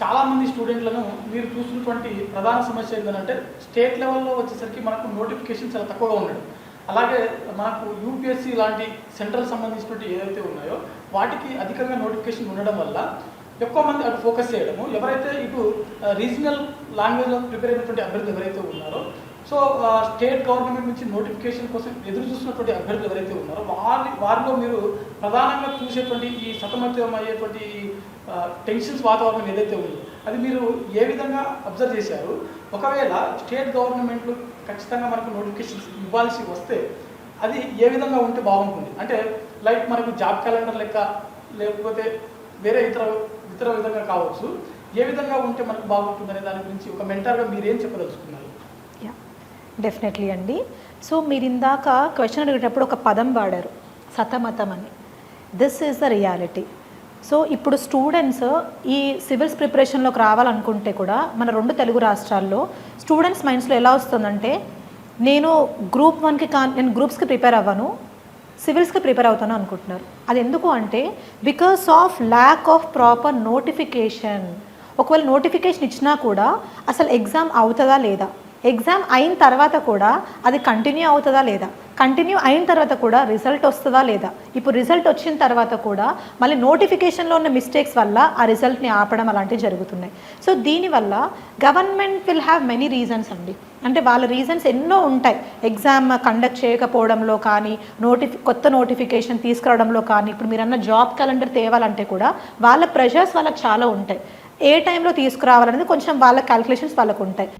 చాలా మంది స్టూడెంట్లను మీరు చూసినటువంటి ప్రధాన సమస్య ఏంటంటే స్టేట్ లెవెల్లో వచ్చేసరికి మనకు నోటిఫికేషన్ చాలా తక్కువగా ఉండడం. అలాగే మనకు యూపీఎస్సీ లాంటి సెంట్రల్ సంబంధించినటువంటి ఏదైతే ఉన్నాయో వాటికి అధికంగా నోటిఫికేషన్ ఉండడం వల్ల ఎక్కువ మంది అటు ఫోకస్ చేయడము. ఎవరైతే ఇటు రీజనల్ లాంగ్వేజ్లో ప్రిపేర్ అయినటువంటి అభ్యర్థులు ఎవరైతే ఉన్నారో సో స్టేట్ గవర్నమెంట్ నుంచి నోటిఫికేషన్ కోసం ఎదురు చూస్తున్నటువంటి అభ్యర్థులు ఎవరైతే ఉన్నారో వారి వారిలో మీరు ప్రధానంగా చూసేటువంటి ఈ సతమతం అయ్యేటువంటి టెన్షన్స్ వాతావరణం ఏదైతే ఉందో అది మీరు ఏ విధంగా అబ్జర్వ్ చేశారు? ఒకవేళ స్టేట్ గవర్నమెంట్లు ఖచ్చితంగా మనకు నోటిఫికేషన్స్ ఇవ్వాల్సి వస్తే అది ఏ విధంగా ఉంటే బాగుంటుంది? అంటే లైక్ మనకు జాబ్ క్యాలెండర్ లెక్క లేకపోతే వేరే ఇతర ఇతర విధంగా కావచ్చు ఏ విధంగా ఉంటే మనకు బాగుంటుంది అనే దాని గురించి ఒక మెంటర్గా మీరేం చెప్పదలుచుకున్నారు? డెఫినెట్లీ అండి. సో మీరు ఇందాక క్వశ్చన్ అడిగేటప్పుడు ఒక పదం వాడారు. సతమతం అని. This is the reality so ఇప్పుడు స్టూడెంట్స్ ఈ సివిల్స్ ప్రిపరేషన్లోకి రావాలనుకుంటే కూడా మన రెండు తెలుగు రాష్ట్రాల్లో స్టూడెంట్స్ మైండ్స్లో ఎలా వస్తుందంటే నేను గ్రూప్ వన్కి కా నేను గ్రూప్స్కి ప్రిపేర్ అవ్వను సివిల్స్కి ప్రిపేర్ అవుతాను అనుకుంటున్నారు. అది ఎందుకు అంటే because of lack of proper notification ఒకవేళ నోటిఫికేషన్ ఇచ్చినా కూడా అసలు ఎగ్జామ్ అవుతుందా లేదా? ఎగ్జామ్ అయిన తర్వాత కూడా అది కంటిన్యూ అవుతుందా లేదా? కంటిన్యూ అయిన తర్వాత కూడా రిజల్ట్ వస్తుందా లేదా? ఇప్పుడు రిజల్ట్ వచ్చిన తర్వాత కూడా మళ్ళీ నోటిఫికేషన్లో ఉన్న మిస్టేక్స్ వల్ల ఆ రిజల్ట్ని ఆపడం అలాంటివి జరుగుతున్నాయి. సో దీనివల్ల government will have many reasons అండి. అంటే వాళ్ళ రీజన్స్ ఎన్నో ఉంటాయి. ఎగ్జామ్ కండక్ట్ చేయకపోవడంలో కానీ నోటిఫి కొత్త నోటిఫికేషన్ తీసుకురావడంలో కానీ ఇప్పుడు మీరన్న జాబ్ క్యాలెండర్ తేవాలంటే కూడా వాళ్ళ ప్రెషర్స్ వాళ్ళకి చాలా ఉంటాయి. ఏ టైంలో తీసుకురావాలనేది కొంచెం వాళ్ళ క్యాలిక్యులేషన్స్ వాళ్ళకు ఉంటాయి.